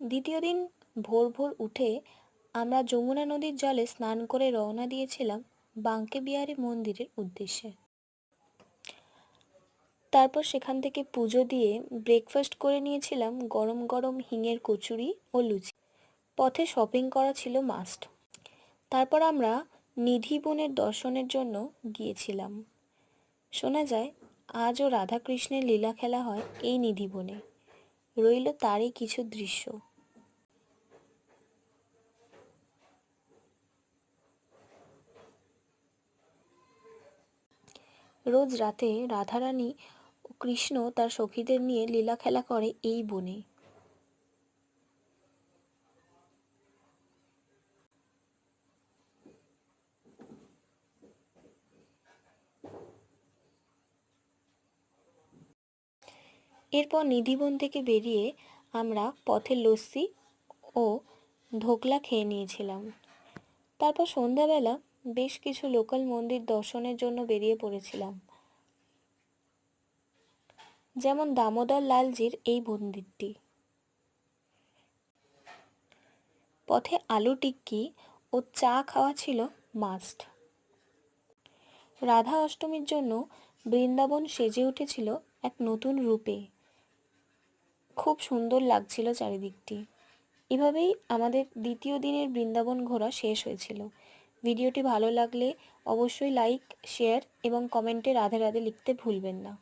দ্বিতীয় দিন ভোর ভোর উঠে আমরা যমুনা নদীর জলে স্নান করে রওনা দিয়েছিলাম বাঙ্কে বিহারি মন্দিরের উদ্দেশ্যে। তারপর সেখান থেকে পুজো দিয়ে ব্রেকফাস্ট করে নিয়েছিলাম গরম গরম হিঙের কচুরি ও লুচি। পথে শপিং করা ছিল মাস্ট তারপর আমরা নিধি বোনের দর্শনের জন্য গিয়েছিলাম। শোনা যায়, আজও রাধাকৃষ্ণের লীলা খেলা হয় এই নিধি বনে। রইল তারই কিছু দৃশ্য। রোজ রাতে রাধারানী ও কৃষ্ণ তার সখীদের নিয়ে লীলা খেলা করে এই বনে। এরপর নিধিবন থেকে বেরিয়ে আমরা পথে লস্যি ও ধোকলা খেয়ে নিয়েছিলাম। তারপর সন্ধ্যাবেলা বেশ কিছু লোকাল মন্দির দর্শনের জন্য বেরিয়ে পড়েছিলাম। যেমন দামোদর লালজির এই মন্দিরটি। পথে আলু টিক্কি ও চা খাওয়া ছিল মাস্ট রাধা অষ্টমীর জন্য বৃন্দাবন সেজে উঠেছিল এক নতুন রূপে। খুব সুন্দর লাগছিল চারিদিকটি। এভাবেই আমাদের দ্বিতীয় দিনের বৃন্দাবন ঘোরা শেষ হয়েছিল। ভিডিওটি ভালো লাগলে অবশ্যই লাইক শেয়ার এবং কমেন্টে রাধে রাধে লিখতে ভুলবেন না।